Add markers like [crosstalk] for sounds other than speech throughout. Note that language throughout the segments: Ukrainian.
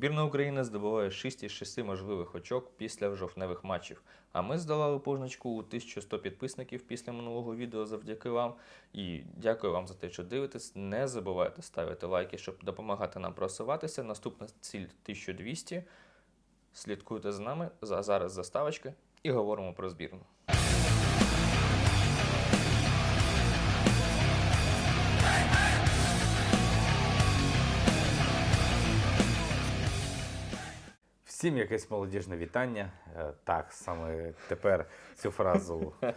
Збірна України здобуває 6 із 6 можливих очок після жовтневих матчів. А ми здолали позначку у 1100 підписників після минулого відео завдяки вам. І дякую вам за те, що дивитесь. Не забувайте ставити лайки, щоб допомагати нам просуватися. Наступна ціль 1200. Слідкуйте за нами. За зараз заставочки і говоримо про збірну. Всім якесь молодіжне вітання. Е, Так, саме тепер цю фразу, е,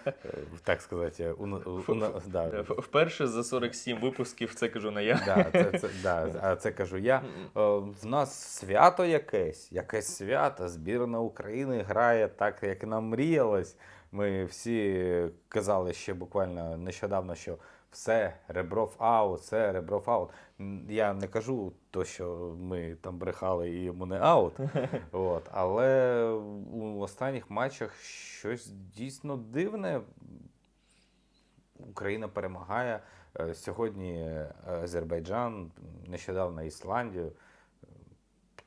так сказати, у, у, у, да, Вперше за 47 випусків це кажу не я. да, це, це, да, а це кажу я. Е, В нас свято якесь, якесь свято. Збірна України грає так, як нам мріялось. Ми всі казали ще буквально нещодавно, що все, Ребров аут, все, Ребров аут. Я не кажу то, що ми там брехали і йому не аут. [laughs] От, але у останніх матчах щось дійсно дивне. Україна перемагає. Е, Сьогодні е, Азербайджан, нещодавно Ісландію.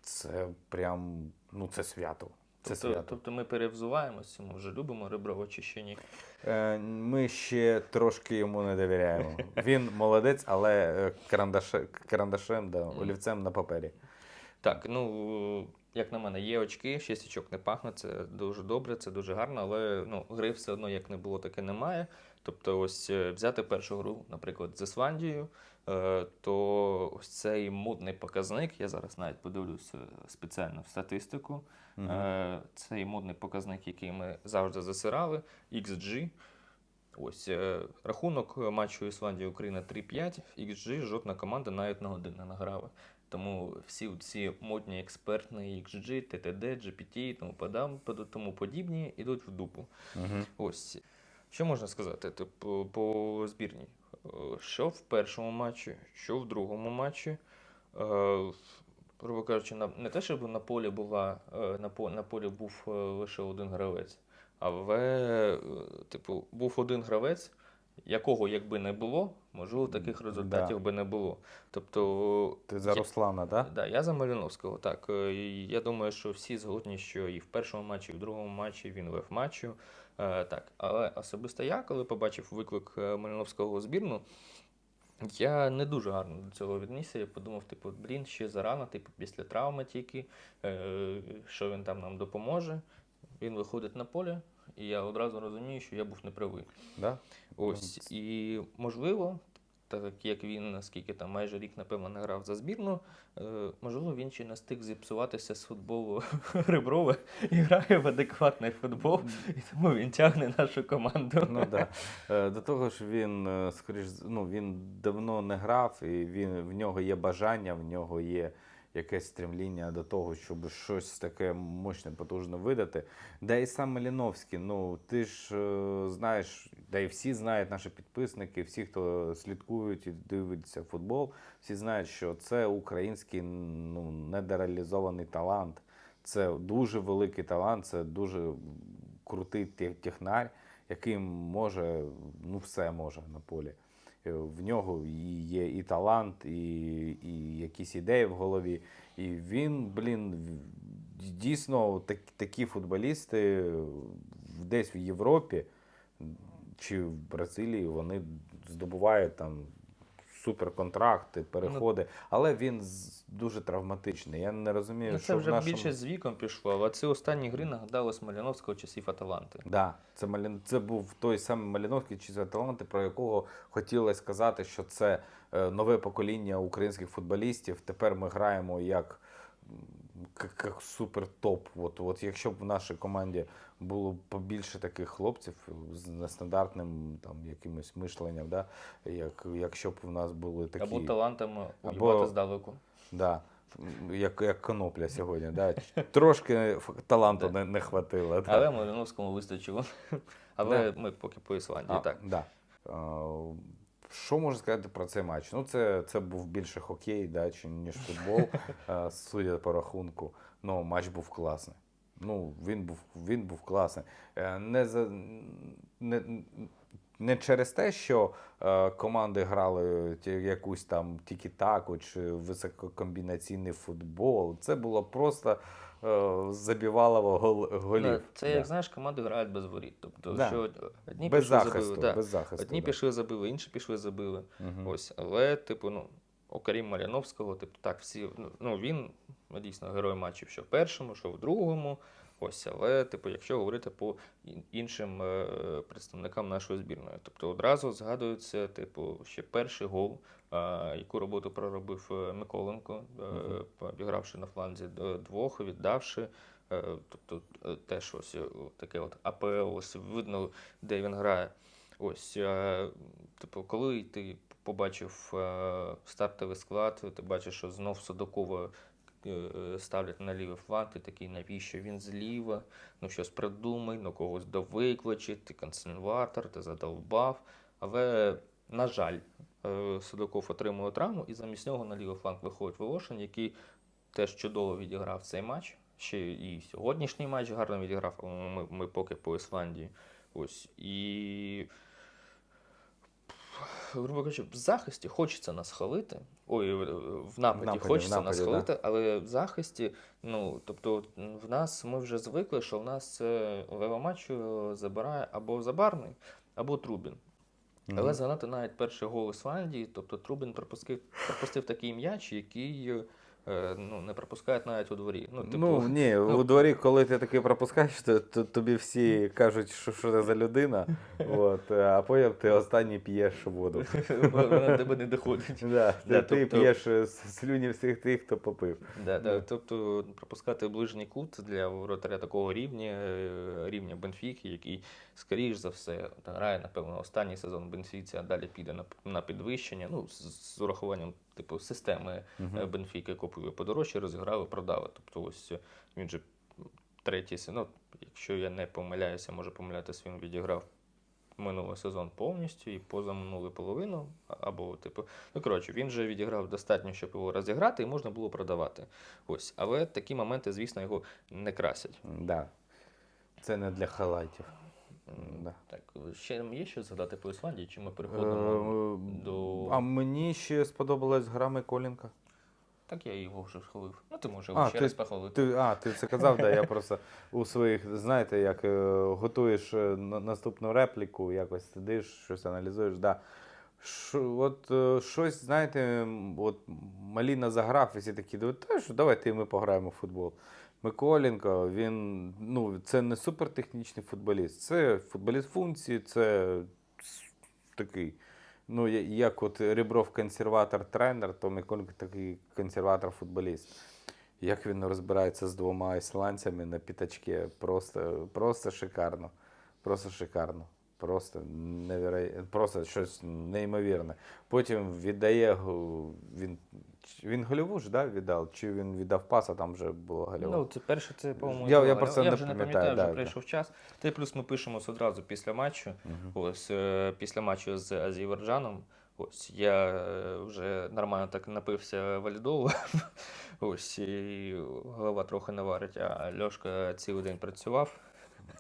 Це прям ну це свято. Це Тобто, свято. тобто ми перевзуваємося, ми вже любимо Реброва чи ні. Е, Ми ще трошки йому не довіряємо. Він молодець, але карандаш, карандашем, да, олівцем на папері. Так, ну як на мене, є очки, шість очок не пахне, це дуже добре, це дуже гарно, але ну, гри все одно як не було, так і немає. Тобто, ось е, взяти першу гру, наприклад, з Ісландією, е, то ось цей модний показник, я зараз навіть подивлюсь спеціально в статистику. Е, Цей модний показник, який ми завжди засирали, XG. Ось е, рахунок матчу Ісландія Україна 3-5. XG жодна команда навіть на один не награла. Тому всі ці модні експертні XG, TTD, GPT і тому, тому подібні йдуть в дупу. Угу. Ось. Що можна сказати типу, по збірній? Е, Що в першому матчі, що в другому матчі. Е, Грубо кажучи, на, не те, щоб на полі була, на, по, на полі був лише один гравець, але, е, типу, був один гравець, якого якби не було, можливо, таких результатів би не було. Тобто, Ти за Руслана, так? Да, я за Маліновського. Так, Е, і я думаю, що всі згодні, що і в першому матчі, і в другому матчі він вев матчу. Е, так, але особисто я, коли побачив виклик Маліновського у збірну, я не дуже гарно до цього віднісся. Я подумав, типу, блін, ще зарано, типу, після травми тільки, що він там нам допоможе. Він виходить на поле, і я одразу розумію, що я був неправий. Да? Ось і можливо, так як він наскільки там майже рік, напевно, не грав за збірну, е, можливо, він ще не встиг зіпсуватися з футболу [laughs] Реброва і грає в адекватний футбол, і тому він тягне нашу команду. Ну да. Е, До того ж, він е, скоріш, ну він давно не грав, і він в нього є бажання, в нього є якесь стремління до того, щоб щось таке мощне, потужне видати. Да і сам Маліновський, ну ти ж е, знаєш, да і всі знають наші підписники, всі, хто слідкують і дивиться футбол, всі знають, що це український ну, недореалізований талант. Це дуже великий талант, це дуже крутий те- технарь, який може, ну все може на полі. Е, В нього і є і талант, і, і якісь ідеї в голові. І він, блін, дійсно так, такі футболісти десь в Європі чи в Бразилії вони здобувають там суперконтракти, переходи. Але він дуже травматичний. Я не розумію, Ну, що це в вже нашому... більше з віком пішло, але ці останні гри нагадали Смоліновського часів Аталанти. Да, це Малін... це був той самий Маліновський часів Аталанти, про якого хотілося сказати, що це е, нове покоління українських футболістів. Тепер ми граємо як, як, як супер топ. От, от якщо б в нашій команді було побільше таких хлопців з нестандартним там якимось мишленням, да? як, якщо б в нас були такі. Або талантами Або- здалеку. Да. Як, як конопля сьогодні. Да? Трошки таланту не, не хватило. Да. Але Маліновському вистачило. Але Да. ми поки по Ісландії. А, так. Да. Що можна сказати про цей матч? Ну, це, це був більше хокей, да, чи, ніж футбол, [laughs] судя по рахунку. Ну, матч був класний. Ну, він був, він був класний. Е, Не за, не, не через те, що е, команди грали якусь там тікі-таку чи висококомбінаційний футбол. Це було просто е, забивалово гол, голів. Да, Це, Да. як знаєш, команди грають без воріт. Тобто, Да. що одні без пішли, захисту. забили. Да. без захисту Одні да. пішли, забили, інші пішли, забили. Угу. Ось, але, типу, ну, окрім Маряновського, типу, так, всі, ну, ну, він ну, дійсно герой матчів, що в першому, що в другому. Ось, але, типу, якщо говорити по іншим е, представникам нашої збірної, тобто одразу згадується, типу, ще перший гол, е, яку роботу проробив е, Миколенко, обігравши на фланзі двох, віддавши. Тобто теж ось таке от АПЛ, ось видно, де він грає. Ось, типу, коли ти побачив стартовий склад, ти бачиш, що знов Судакова е, ставлять на лівий фланг, ти такий, навіщо він зліва? Ну щось придумай, ну когось довикличе, ти консерватор, ти задовбав. Але, на жаль, е, Судаков отримує травму, і замість нього на лівий фланг виходить Волошин, який теж чудово відіграв цей матч. Ще і сьогоднішній матч гарно відіграв, ми, ми поки по Ісландії. Ось. І грубо кажучи, в захисті хочеться нас хвалити. Ой, в в нападі, нападі, хочеться в нас нападі, да. хвалити, але в захисті, ну тобто, в нас ми вже звикли, що в нас левомачу забирає або Забарний, або Трубін. Мгм. Але згадати навіть перший гол Ісландії, тобто Трубін пропустив, пропустив такий м'яч, який е, ну, не пропускають навіть у дворі. Ну, типу, ну ні, [laughs] ну- у дворі, коли ти таки пропускаєш, то, то тобі всі кажуть, що, що це за людина, [laughs] от, а потім ти останній п'єш воду. [laughs] вона тебе не доходить. Да, Да, ти тобто- п'єш е, слюні всіх тих, хто попив. Да, да. Да. Тобто пропускати ближній кут для воротаря такого рівня, е, рівня Бенфіки, який, скоріш за все, грає, напевно, останній сезон Бенфіці, а далі піде на, на підвищення. Ну, з, з урахуванням типу, системи е, Бенфіки купили подорожче, розіграли, продали. Тобто, ось е, він же третій сезон, ну, якщо я не помиляюся, може помилятися, він відіграв. Минулий сезон повністю і позаминулу половину, або типу, ну коротше, він вже відіграв достатньо, щоб його розіграти, і можна було продавати. Ось, але такі моменти, звісно, його не красять. Да. Це не для халайтів. Да. Так, ще є що згадати по Ісландії, чи ми переходимо Е, до. А мені ще сподобалась гра Миколенка. Так я його вже хвалив. Ну, ти можеш А, ще ти- раз похвалити. Ти, а, ти це казав, да, я просто у своїх, знаєте, як е, готуєш е, наступну репліку, якось сидиш, щось аналізуєш. Да. Шо, от е, щось, знаєте, от Маліна заграв, і всі такі, «Да, та що, давайте ми пограємо в футбол. Миколенко, він ну, це не супертехнічний футболіст, це футболіст функції, це такий. Ну, як от Рібров консерватор-тренер, то Миколенко такий консерватор-футболіст. Як він розбирається з двома ісландцями на п'ятачки, просто, просто шикарно. Просто шикарно. Просто неверо... просто щось неймовірне. Потім віддає він. Він гольову ж да, віддав? Чи він віддав пас, а там вже було гольово? Ну, це перше, це, по-моєму, Я- я була- просто я не вже не пам'ятаю, вже да, прийшов час. Та й плюс ми пишемось одразу після матчу. Мгм. Ось е, після матчу з Азербайджаном. Ось я е, вже нормально так напився валідолу. [laughs] Ось і голова трохи не варить, а Льошка цілий день працював.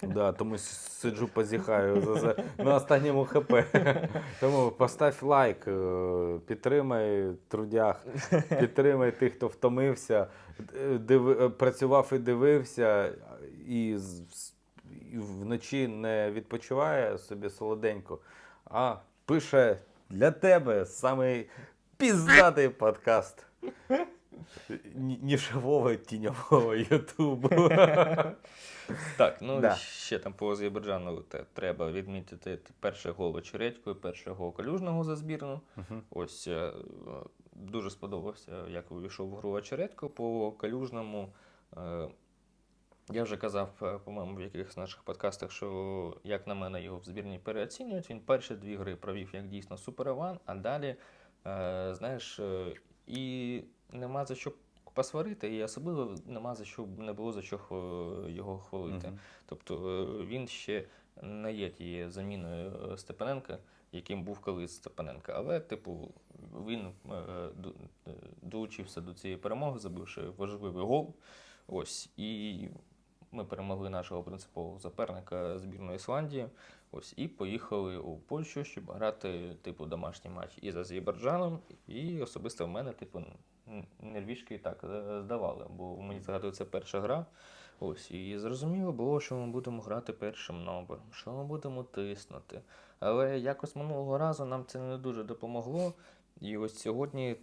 Да, тому сиджу, позіхаю за, за, на останньому ХП. [laughs] Тому постав лайк, е, підтримай трудях, [laughs] підтримай тих, хто втомився, д- диви, е, працював і дивився, і, вночі не відпочиває собі солоденько, а пише для тебе самий піздатий подкаст. [laughs] Ні- Нішевого тіньового Ютубу. [laughs] Так, ну Да. ще там по Азербайджану треба відмітити перший гол Очередько і перший гол Калюжного за збірну. Мгм. Ось е, дуже сподобався, як увійшов в гру Очередько по Калюжному. Е, Я вже казав, е, по-моєму, в якихось наших подкастах, що, як на мене, його в збірні переоцінюють. Він перші дві гри провів як дійсно суперован, а далі, е, знаєш, е, і нема за що посварити, і особливо нема за що не було за що е, його хвалити. Мгм. Тобто е, він ще не є тією заміною е, Степаненка, яким був колись Степаненка. Але, типу, він до- долучився до цієї перемоги, забивши важливий гол. Ось. І ми перемогли нашого принципового суперника збірної Ісландії. Ось і поїхали у Польщу, щоб грати типу домашній матч і з Азербайджаном, і особисто в мене, типу, нервішки так е, здавали, бо мені згадується перша гра. Ось, і зрозуміло було, що ми будемо грати першим номером, що ми будемо тиснути. Але якось минулого разу нам це не дуже допомогло. І ось сьогодні,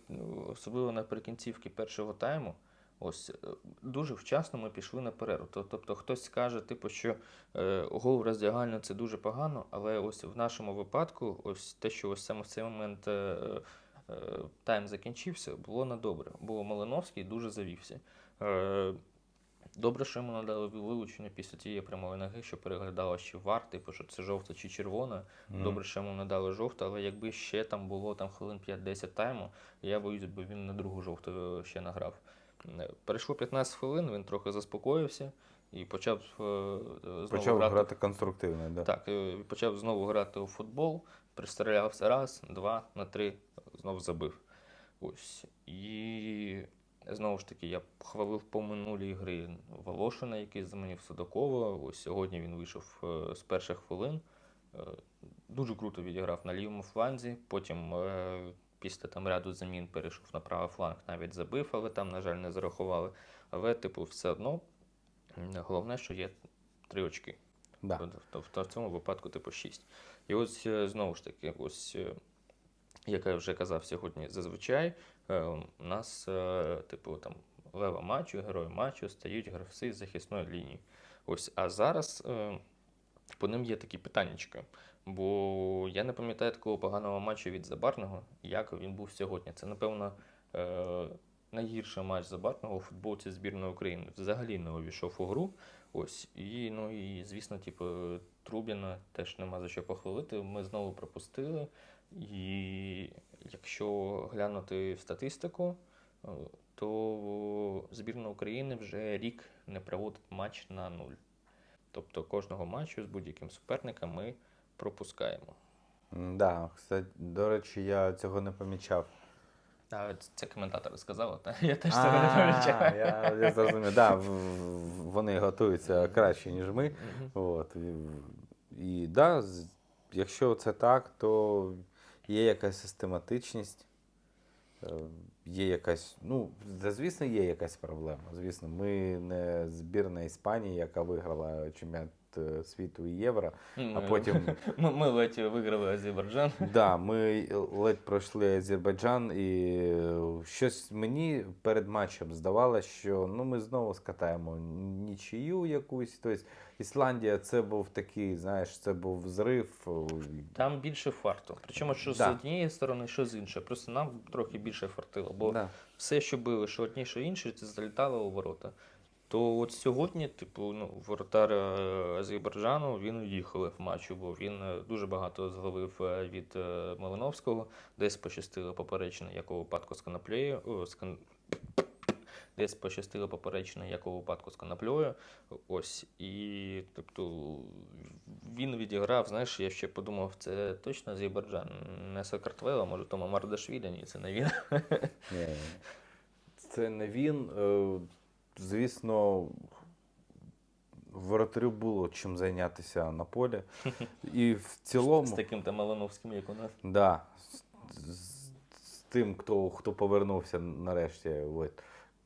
особливо наприкінцівки першого тайму, ось е, дуже вчасно ми пішли на перерву. Тобто хтось скаже, типу, що е, гол роздягально це дуже погано, але ось в нашому випадку, ось те, що ось саме в цей момент е, тайм закінчився, було на добре, бо Малиновський дуже завівся. Е, Добре, що йому надали вилучення після тієї прямої ноги, що переглядало ще вар, типу, що це жовта чи червона. Добре, що йому надали жовту, але якби ще там було там хвилин 5-10 тайму, я боюсь, бо він на другу жовту ще награв. Е, Перейшло 15 хвилин, він трохи заспокоївся і почав е, знову Почав грати. грати конструктивно. Да. Так, е, почав знову грати у футбол, пристрілявся раз, два, на три, знову забив. Ось. І знову ж таки, я хвалив по минулій гри Волошина, який замінив Судакова. Ось сьогодні він вийшов е, з перших хвилин. Е, Дуже круто відіграв на лівому фланзі. Потім е, після там ряду замін перейшов на правий фланг, навіть забив, але там, на жаль, не зарахували. Але, типу, все одно головне, що є три очки. Да. Тобто в цьому випадку типу 6. І ось е, знову ж таки, ось, е, як я вже казав сьогодні, зазвичай е, у нас, типу, там лева матчу, герой матчу стають гравці з захисної лінії. Ось, а зараз по ним є такі питаннячка. Бо я не пам'ятаю такого поганого матчу від Забарного, як він був сьогодні. Це, напевно, найгірший матч Забарного у футболці збірної України. Взагалі не увійшов у гру. Ось. І, ну, і звісно, типу, Трубіна теж нема за що похвалити. Ми знову пропустили. І якщо глянути в статистику, е, то збірна України вже рік не проводить матч на нуль. Тобто кожного матчу з будь-яким суперником ми пропускаємо. Да, до речі, я цього не помічав. А це коментатори сказали, та [laughs] я теж цього не А. Я, я зрозумів. Да, в- в- вони готуються краще, ніж ми. От. І, і да, з- якщо це так, то є якась систематичність, е, є якась, ну, да, звісно, є якась проблема. Звісно, ми не збірна Іспанії, яка виграла чемпіонат світу і євро, а потім Ми, ми ледь виграли Азербайджан. Да, ми ледь пройшли Азербайджан, і е, щось мені перед матчем здавалося, що ну, ми знову скатаємо нічию якусь. Тобто Ісландія це був такий, знаєш, це був зрив. Там більше фарту. Причому що з однієї сторони, що з іншої. Просто нам трохи більше фартило. Бо Да. все, що били, що одні, що інші, це залітало у ворота. То от сьогодні, типу, ну, воротар е, Азербайджану він уїхали в матчу, бо він е, дуже багато зловив е, від Малиновського, десь пощастило поперечне, як у випадку з коноплею. кон- Десь пощастило поперечне, як у випадку з коноплею. Ось. І тобто він відіграв, знаєш, я ще подумав, це точно Азербайджан, не Сакартвела, може, тому Мардашвілі, ні, це не він. Це не він. Звісно, воротарю було чим зайнятися на полі. [laughs] І в цілому. З таким там Малиновським, як у нас. Да. З, з, з тим, хто, хто повернувся нарешті, от,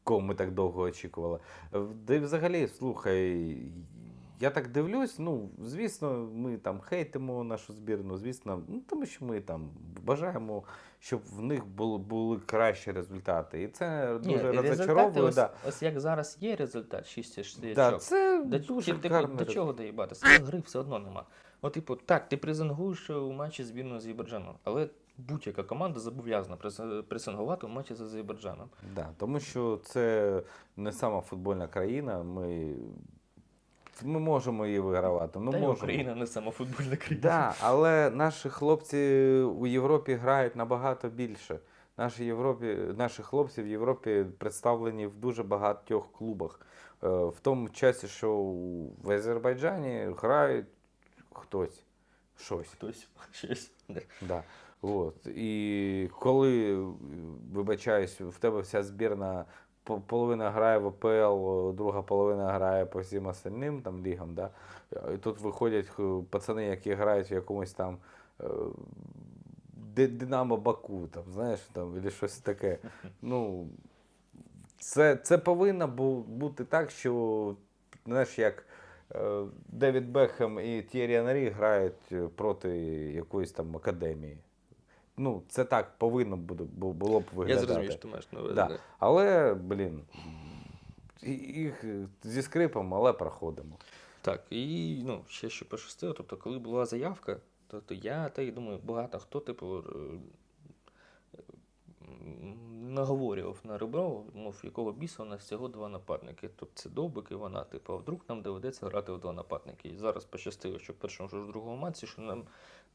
кого ми так довго очікували. Е, Да й взагалі, слухай, я так дивлюсь, ну, звісно, ми там хейтимо нашу збірну, звісно, ну, тому що ми там бажаємо, щоб в них були, були кращі результати. І це дуже розочаровує. ось, Да. ось як зараз є результат 6 очок. Да, це До, дуже типу, до чого доїбатися? Гри все одно нема. От, типу, так, ти презингуєш у матчі збірну Азербайджану, але будь-яка команда зобов'язана прес- пресингувати у матчі з Азербайджаном. Да, тому що це не сама футбольна країна. Ми, ми можемо її вигравати. Ми Та й можемо. Україна не сама футбольна країна. Да, але наші хлопці у Європі грають набагато більше. Наші, Європі, наші хлопці в Європі представлені в дуже багатьох клубах. Е, В тому часі, що в Азербайджані грають хтось щось. Хтось щось. Да. От. І коли, вибачаюсь, в тебе вся збірна половина грає в АПЛ, друга половина грає по всім остальним там лігам, да? і тут виходять е, пацани, які грають в якомусь там е, Динамо Баку, там, знаєш, там, або щось таке. Ну, це, це повинно бути так, що, знаєш, як е, Девід Бекхем і Т'єрі Анрі грають проти якоїсь там академії. Ну, це так повинно буде, було б Я виглядати. зрозумів, що ти маєш на увазі. Да. Але, блін, їх зі скрипом, але проходимо. Так, і ну, ще що пощастило, тобто, коли була заявка, тобто я та й думаю, багато хто, типу, е, наговорював на Ребро, мов якого біса у нас всього два нападники. Тобто це довбик і вона, типу, а вдруг нам доведеться грати в два нападники. І зараз пощастило, що в першому що в другому матчі, що нам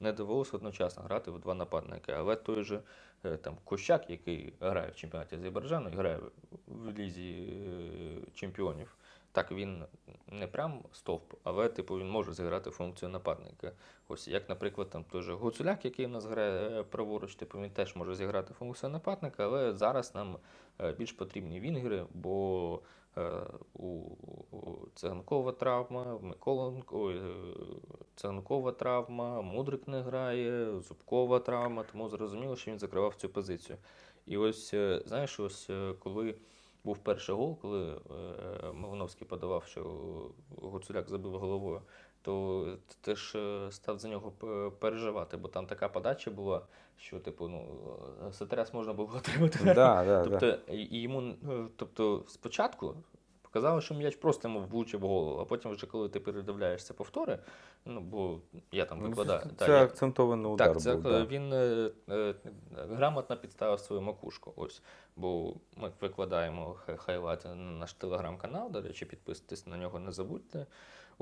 не довелося одночасно грати в два нападники. Але той же е, там Кощак, який грає в чемпіонаті Азербайджану грає в лізі е, чемпіонів. Так, він не прям стовп, але типу він може зіграти функцію нападника. Ось як, наприклад, там той же Гуцуляк, який в нас грає е, праворуч, типу він теж може зіграти функцію нападника, але зараз нам більш потрібні вінгери, бо у, у Циганкова травма, Миколенко, е, Циганкова травма, Мудрик не грає, Зубкова травма, тому зрозуміло, що він закривав цю позицію. І ось, е, знаєш, ось е, коли був перший гол, коли е, подавав, що Гуцуляк забив головою, то ти ж е, став за нього переживати, бо там така подача була, що, типу, ну, е, Сатерас можна було [laughs] отримати. Да, да, да. Тобто, і і йому, е, тобто, спочатку показало, що м'яч просто йому влучив в голову, а потім, вже коли ти передивляєшся повтори, ну, бо я там Ну, викладаю. Це, та, це я- акцентований удар так, це був. е, да. він е, е, грамотно підставив свою макушку. Ось. Бо ми викладаємо хай- хайлайти на наш телеграм-канал. До речі, підписуйтесь на нього, не забудьте.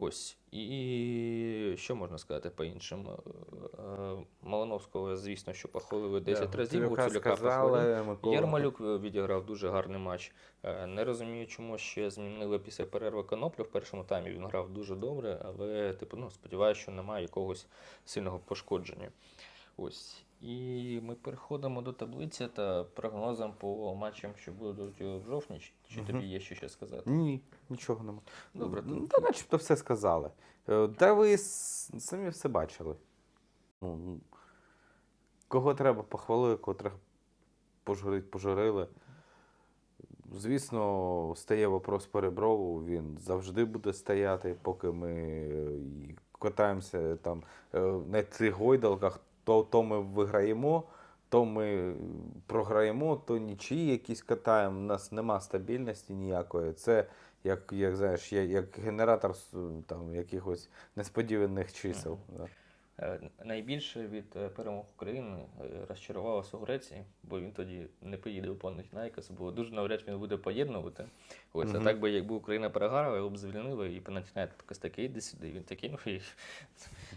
Ось. І що можна сказати по-іншому? Е, Малиновського, звісно, що похвалили 10 Да, разів, сказали, похвалили. Єрмалюк е, відіграв дуже гарний матч. Е, Не розумію, чому ще змінили після перерви коноплю. В першому таймі він грав дуже добре, але типу, ну, сподіваюся, що немає якогось сильного пошкодження. Ось. І ми переходимо до таблиці та прогнозам по матчам, що будуть в жовтні. Чи- тобі є ще щось сказати? Ні, нічого нема. Добре, Ну, то- Та начебто все сказали. Е, Та ви самі все бачили. Ну, кого треба похвалили, кого треба пожурити, пожурили. Звісно, стає вопрос по Реброву, він завжди буде стояти, поки ми е, катаємося там е, на цих гойдалках, то, то ми виграємо, то ми програємо, то нічиї якісь катаємо. У нас нема стабільності ніякої. Це як, як знаєш, як, як генератор там, якихось несподіваних чисел. Е, Найбільше від е, перемог України е, розчарувалося у Греції, бо він тоді не поїде у Панатінайкос, бо дуже навряд він буде поєднувати. Ось, Мгм. а так би якби Україна переграла, його б звільнили, і Панатінайкос такий іди сюди. Він такий, ну і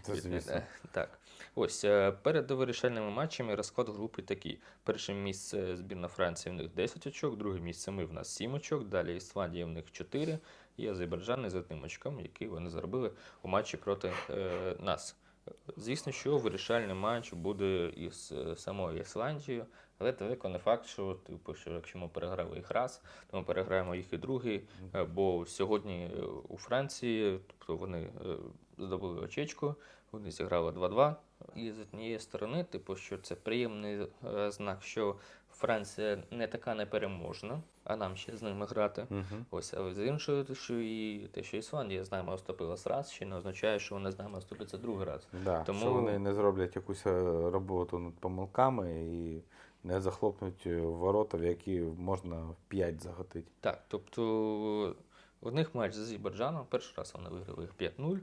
Це [laughs] звісно. Так. Ось е, перед вирішальними матчами розклад групи такий. Перше місце збірна Франції в них 10 очок, друге місце ми в нас 7 очок, далі Ісландія в них 4 і Азербайджан з одним очком, який вони заробили у матчі проти е, нас. Звісно, що вирішальний матч буде із е, самою Ісландією, але далеко не факт, що типу, що якщо ми переграли їх раз, то ми переграємо їх і другий. Бо сьогодні е, у Франції, тобто вони здобули очечку, вони зіграли 2-2. І з однієї сторони, типу, що це приємний е, знак, що Франція не така непереможна, а нам ще з ними грати. Мгм. Ось, але з іншої, що і те, що Ісландія з нами оступилась раз, ще не означає, що вона з нами оступиться другий раз. Да, Тому- Що вони не зроблять якусь е, роботу над помилками і не захлопнуть е, ворота, в які можна в 5 загатити. Так, тобто у них матч з Азербайджаном, перший раз вони виграли їх 5-0.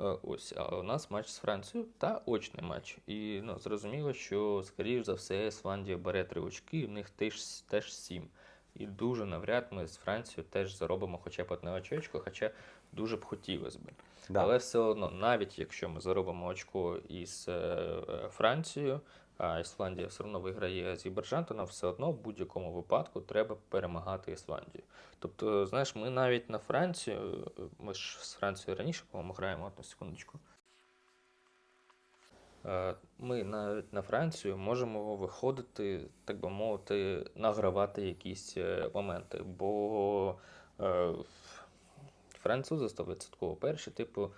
Е, Ось, а у нас матч з Францією та очний матч. І ну, зрозуміло, що, скоріш за все, Ісландія бере три очки, в них теж, теж сім. І дуже навряд ми з Францією теж заробимо хоча б одне очечко, хоча дуже б хотілося б. Да. Але все одно, навіть якщо ми заробимо очко із е, е, Францією, Ісландія все одно виграє Азербайджан, то нам все одно в будь-якому випадку треба перемагати Ісландію. Тобто, знаєш, ми навіть на Францію, ми ж з Францією раніше, по-моєму, граємо одну секундочку. е, ми навіть на Францію можемо виходити, так би мовити, награвати якісь е, моменти. Бо е, французи 100% перші, типу,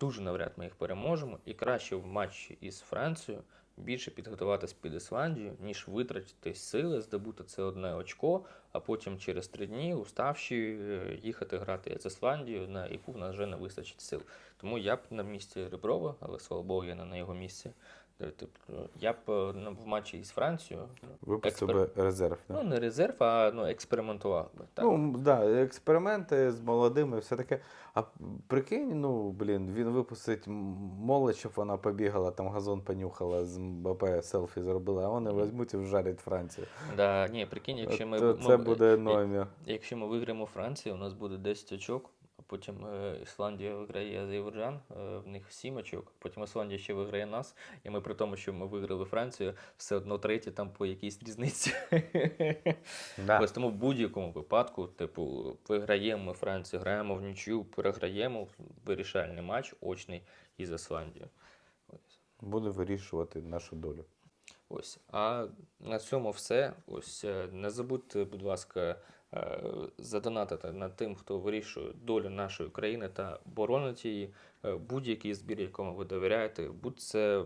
дуже навряд ми їх переможемо, і краще в матчі із Францією більше підготуватись під Ісландію, ніж витратити сили, здобути це одне очко, а потім через три дні, уставші, е, їхати грати з Ісландією, на яку в нас вже не вистачить сил. Тому я б на місці Реброва, але слава Богу, я не на його місці. Е, Тобто, я б е, на- в матчі із Францією Випустив експер- би резерв. да? ну, не резерв, а ну, експериментував би. Так. Ну, да, експерименти з молодими, все таке. А прикинь, ну, блін, він випустить молодь, щоб вона побігала, там газон понюхала, з МБП селфі зробила, а вони візьмуть і вжарять Францію. Да, ні, прикинь, якщо ми, То ми- це буде номер. Якщо ми виграємо Францію, у нас буде 10 очок, потім е, Ісландія виграє Азербайджан, е, в них 7 очок, потім Ісландія ще виграє нас, і ми при тому, що ми виграли Францію, все одно третє там по якійсь різниці. [laughs] Да. Ось тому в будь-якому випадку, типу, виграємо ми Францію, граємо в нічю, переграємо вирішальний матч очний із Ісландією. Буде вирішувати нашу долю. Ось. А на цьому все. Ось е, не забудьте, будь ласка, е, задонатити над тим, хто вирішує долю нашої країни та боронить її. Е, Будь-який збір, якому ви довіряєте, будь це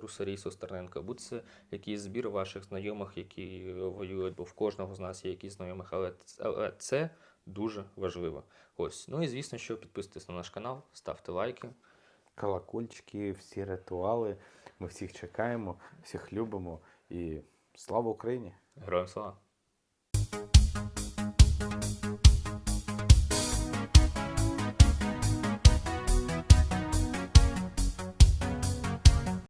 Русарій Состерненко, будь це якийсь збір ваших знайомих, які воюють, бо в кожного з нас є якісь знайомих, але це дуже важливо. Ось. Ну і звісно, що підписуйтесь на наш канал, ставте лайки. Колокольчики, всі ритуали. Ми всіх чекаємо, всіх любимо і слава Україні! Героям слава!